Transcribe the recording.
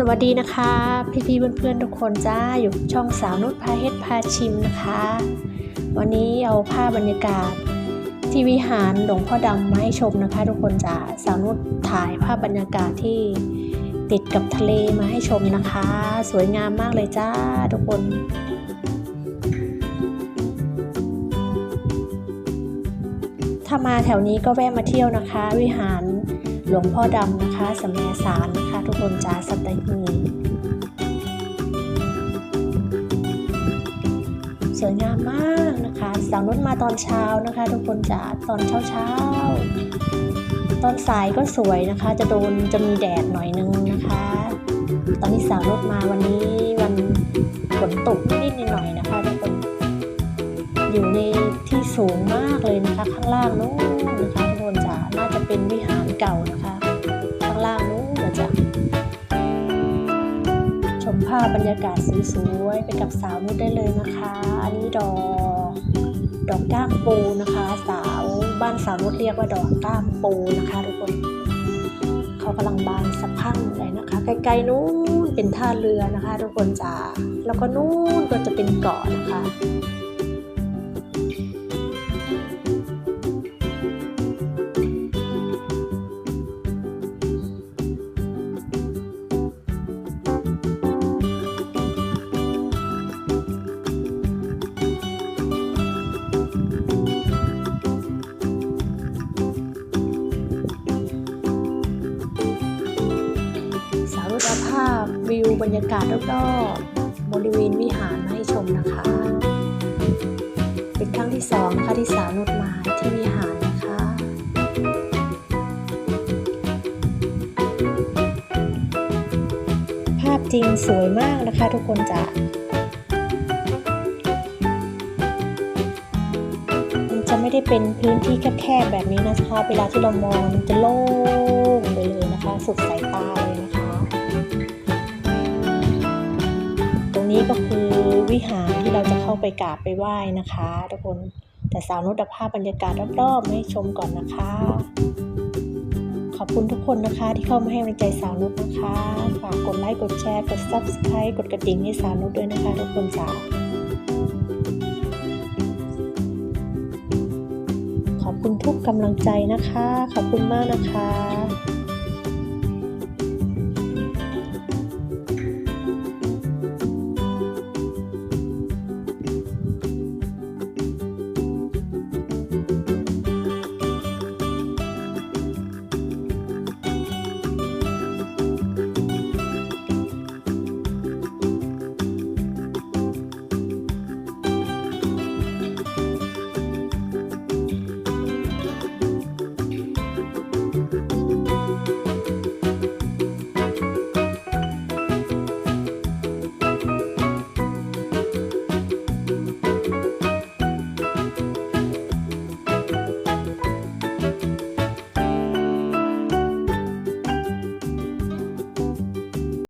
สวัสดีนะคะ พี่ๆเพื่อนๆทุกคนจ้าอยู่ช่องสาวนุชพาเฮ็ดพาชิมนะคะ วันนี้เอาภาพบรรยากาศ ที่วิหารหลวงพ่อดำมาให้ชมนะคะ ทุกคนจ้าสาวนุชถ่ายภาพบรรยากาศที่ติดกับทะเลมาให้ชมนะคะ สวยงามมากเลยจ้าทุกคนถ้ามาแถวนี้ก็แวะมาเที่ยวนะคะ วิหาร หลวงพ่อดำนะคะสมแมสารนะคะทุกคนจ้าสัตหีบสวยงามมากนะคะสาวนุชมาตอนเช้านะคะ ทุกคนจ้าตอนเช้าเช้าตอนสายก็สวยนะคะ จะโดนจะมีแดดหน่อยนึงนะคะ ตอนนี้สาวนุชมาวันนี้วันฝนตกนิดหน่อยนะคะทุกคน อยู่ในที่สูงมากเลยนะคะ ข้างล่างนู้นนะคะทุกคนจ๋าน่าจะเป็นวิหารเก่านะคะ ข้างล่างนู้นนะจ๊ะชมภาพบรรยากาศสวยๆไปกับสาวนุชได้เลยนะคะ อันนี้ดอกดอกก้ามปูนะคะ สาวบ้านสาวนุชเรียกว่าดอกก้ามปูนะคะทุกคนเขากำลังบานสะพั่งเลยนะคะ ไกลๆนู้นเป็นท่าเรือนะคะ ทุกคนจ๋าแล้วก็นู้นก็จะเป็นเกาะนะคะ รุดเอาภาพวิวบรรยากาศรอบๆบริเวณวิหารมาให้ชมนะคะ เป็นครั้งที่สองนะคะที่สาวนุชมาที่วิหารนะคะภาพจริงสวยมากนะคะทุกคนจ้ะมันจะไม่ได้เป็นพื้นที่แคบๆแบบนี้นะคะ เวลาที่เรามองมันจะโล่งไปเลยนะคะ สุดสายตาเลยนะคะ ตรงนี้ก็คือวิหารที่เราจะเข้าไปกราบไปไหว้นะคะทุกคน แต่สาวนุชเอาภาพบรรยากาศรอบๆให้ชมก่อนนะคะ ขอบคุณทุกคนนะคะที่เข้ามาให้กำลังใจสาวนุชนะคะ ฝากกดไลค์กดแชร์กด subscribe กดกระดิ่งให้สาวนุชด้วยนะคะทุกคนจ้าขอบคุณทุกกำลังใจนะคะ ขอบคุณมากนะคะ